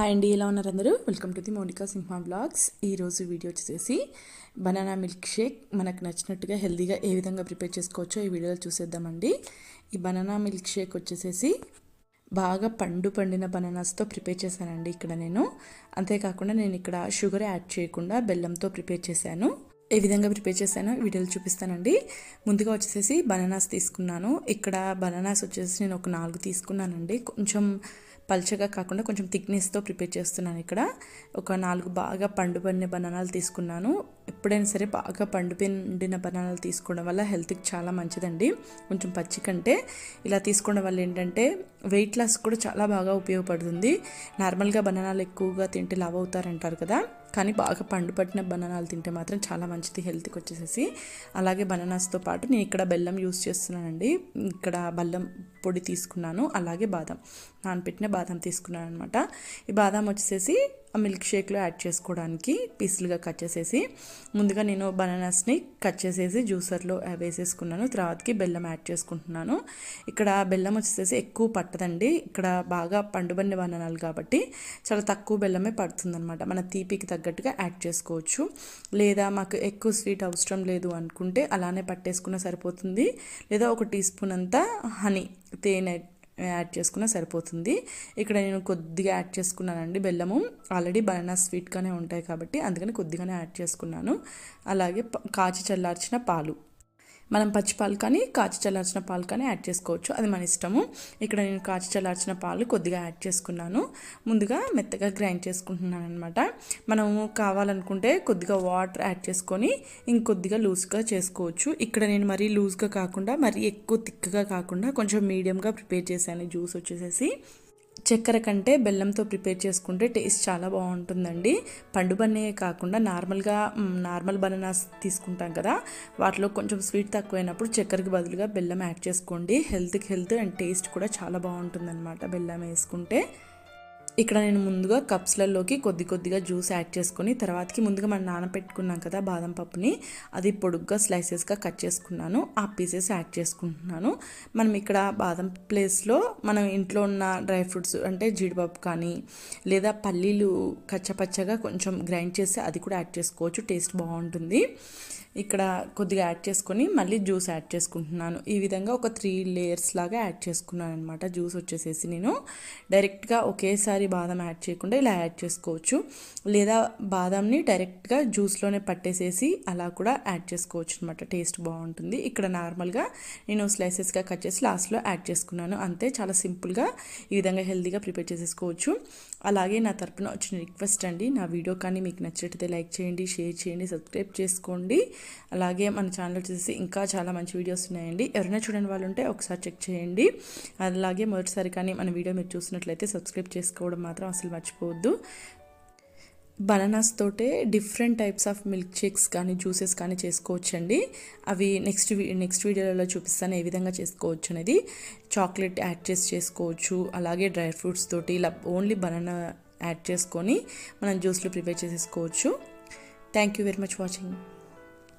Hi అండి ఎలా ఉన్నారు అందరూ welcome to the Monika Simha blogs ఈరోజు వీడియో వచ్చేసి బనానా మిల్క్ షేక్ మనకు నచ్చినట్టుగా హెల్తీగా ఏ విధంగా ప్రిపేర్ చేసుకోవచ్చో ఈ వీడియోలో చూసేద్దామండి. ఈ బనానా మిల్క్ షేక్ వచ్చేసేసి బాగా పండు పండిన బనానాస్తో ప్రిపేర్ చేశానండి ఇక్కడ నేను. అంతేకాకుండా నేను ఇక్కడ షుగర్ యాడ్ చేయకుండా బెల్లంతో ప్రిపేర్ చేశాను. ఏ విధంగా ప్రిపేర్ చేశానో వీడియోలు చూపిస్తానండి. ముందుగా వచ్చేసేసి బనానాస్ తీసుకున్నాను. ఇక్కడ బనానాస్ వచ్చేసి నేను ఒక నాలుగు తీసుకున్నానండి. కొంచెం పల్చగా కాకుండా కొంచెం థిక్నెస్తో ప్రిపేర్ చేస్తున్నాను ఇక్కడ. ఒక నాలుగు బాగా పండుబడిన బనానాలు తీసుకున్నాను. ఎప్పుడైనా సరే బాగా పండు పండిన బనానాలు తీసుకోవడం వల్ల హెల్త్కి చాలా మంచిదండి. కొంచెం పచ్చి కంటే ఇలా తీసుకోవడం వల్ల ఏంటంటే వెయిట్ లాస్ కూడా చాలా బాగా ఉపయోగపడుతుంది. నార్మల్గా బనానాలు ఎక్కువగా తింటే లావ్ అవుతారంటారు కదా కానీ బాగా పండు పట్టిన బనానాలు తింటే మాత్రం చాలా మంచిది హెల్త్కి వచ్చేసేసి. అలాగే బనానాస్తో పాటు నేను ఇక్కడ బెల్లం యూస్ చేస్తున్నానండి. ఇక్కడ బెల్లం పొడి తీసుకున్నాను అలాగే బాదం. నానపెట్టిన బాదం తీసుకున్నాను అనమాట ఈ బాదం వచ్చేసేసి ఆ మిల్క్ షేక్లో యాడ్ చేసుకోవడానికి పీసులుగా కట్ చేసేసి ముందుగా నేను బనానాస్ని కట్ చేసేసి జ్యూసర్లో వేసేసుకున్నాను. తర్వాతకి బెల్లం యాడ్ చేసుకుంటున్నాను. ఇక్కడ బెల్లం వచ్చేసేసి ఎక్కువ పట్టదండి. ఇక్కడ బాగా పండుబండి బనానాలు కాబట్టి చాలా తక్కువ బెల్లమే పడుతుందన్నమాట. మన తీపికి తగ్గట్టుగా యాడ్ చేసుకోవచ్చు. లేదా మాకు ఎక్కువ స్వీట్ అవసరం లేదు అనుకుంటే అలానే పట్టేసుకున్న సరిపోతుంది. లేదా ఒక టీ స్పూన్ అంతా హనీ తేనె యాడ్ చేసుకున్న సరిపోతుంది. ఇక్కడ నేను కొద్దిగా యాడ్ చేసుకున్నానండి బెల్లము. ఆల్రెడీ బనానా స్వీట్గానే ఉంటాయి కాబట్టి అందుకని కొద్దిగానే యాడ్ చేసుకున్నాను. అలాగే కాచి చల్లార్చిన పాలు. మనం పచ్చి పాలు కానీ కాచి చల్లార్చిన పాలు కానీ యాడ్ చేసుకోవచ్చు. అది మన ఇష్టము. ఇక్కడ నేను కాచి చల్లార్చిన పాలు కొద్దిగా యాడ్ చేసుకున్నాను. ముందుగా మెత్తగా గ్రైండ్ చేసుకుంటున్నాను అనమాట మనము కావాలనుకుంటే కొద్దిగా వాటర్ యాడ్ చేసుకొని ఇంకొద్దిగా లూజ్గా చేసుకోవచ్చు. ఇక్కడ నేను మరీ లూజ్గా కాకుండా మరీ ఎక్కువ థిక్గా కాకుండా కొంచెం మీడియంగా ప్రిపేర్ చేశాను. జ్యూస్ వచ్చేసేసి చక్కెర కంటే బెల్లంతో ప్రిపేర్ చేసుకుంటే టేస్ట్ చాలా బాగుంటుందండి. పండు బన్నే కాకుండా నార్మల్గా నార్మల్ బనానాస్ తీసుకుంటాం కదా వాటిలో కొంచెం స్వీట్ తక్కువైనప్పుడు చక్కెరకి బదులుగా బెల్లం యాడ్ చేసుకోండి. హెల్త్కి హెల్త్ అండ్ టేస్ట్ కూడా చాలా బాగుంటుందన్నమాట బెల్లం వేసుకుంటే. ఇక్కడ నేను ముందుగా కప్స్లలోకి కొద్ది కొద్దిగా జ్యూస్ యాడ్ చేసుకొని తర్వాతకి ముందుగా మనం నానబెట్టుకున్నాం కదా బాదం పప్పుని అది పొడుగ్గా స్లైసెస్గా కట్ చేసుకున్నాను. ఆ పీసెస్ యాడ్ చేసుకుంటున్నాను. మనం ఇక్కడ బాదం ప్లేస్లో మనం ఇంట్లో ఉన్న డ్రై ఫ్రూట్స్ అంటే జీడిపప్పు కానీ లేదా పల్లీలు కచ్చపచ్చగా కొంచెం గ్రైండ్ చేసి అది కూడా యాడ్ చేసుకోవచ్చు. టేస్ట్ బాగుంటుంది. ఇక్కడ కొద్దిగా యాడ్ చేసుకొని మళ్ళీ జ్యూస్ యాడ్ చేసుకుంటున్నాను. ఈ విధంగా ఒక త్రీ లేయర్స్ లాగా యాడ్ చేసుకున్నాను అనమాట జ్యూస్ వచ్చేసేసి నేను. డైరెక్ట్గా ఒకేసారి బాదం యాడ్ చేయకుండా ఇలా యాడ్ చేసుకోవచ్చు. లేదా బాదంని డైరెక్ట్గా జ్యూస్లోనే పట్టేసేసి అలా కూడా యాడ్ చేసుకోవచ్చు అనమాట టేస్ట్ బాగుంటుంది. ఇక్కడ నార్మల్గా నేను స్లైసెస్గా కట్ చేసి లాస్ట్లో యాడ్ చేసుకున్నాను. అంతే చాలా సింపుల్గా ఈ విధంగా హెల్తీగా ప్రిపేర్ చేసేసుకోవచ్చు. అలాగే నా తరపున వచ్చిన రిక్వెస్ట్ అండి. నా వీడియో కానీ మీకు నచ్చినట్టయితే లైక్ చేయండి షేర్ చేయండి సబ్స్క్రైబ్ చేసుకోండి. అలాగే మన ఛానల్ వచ్చేసి ఇంకా చాలా మంచి వీడియోస్ ఉన్నాయండి. ఎవరైనా చూడని వాళ్ళు ఉంటే ఒకసారి చెక్ చేయండి. అలాగే మొదటిసారి కానీ మన వీడియో మీరు చూసినట్లయితే సబ్స్క్రైబ్ చేసుకోవడం మాత్రం అసలు మర్చిపోవద్దు. బనానాస్ తోటే different types of milk shakes కానీ జ్యూసెస్ కానీ చేసుకోవచ్చండి. అవి నెక్స్ట్ నెక్స్ట్ వీడియోలలో చూపిస్తాను ఏ విధంగా చేసుకోవచ్చు అనేది. చాక్లెట్ యాడ్ చేసి చేసుకోవచ్చు. అలాగే డ్రై ఫ్రూట్స్ తోటి ఇలా ఓన్లీ బనానా యాడ్ చేసుకొని మనం జ్యూస్లో ప్రిపేర్ చేసేసుకోవచ్చు. Thank you very much watching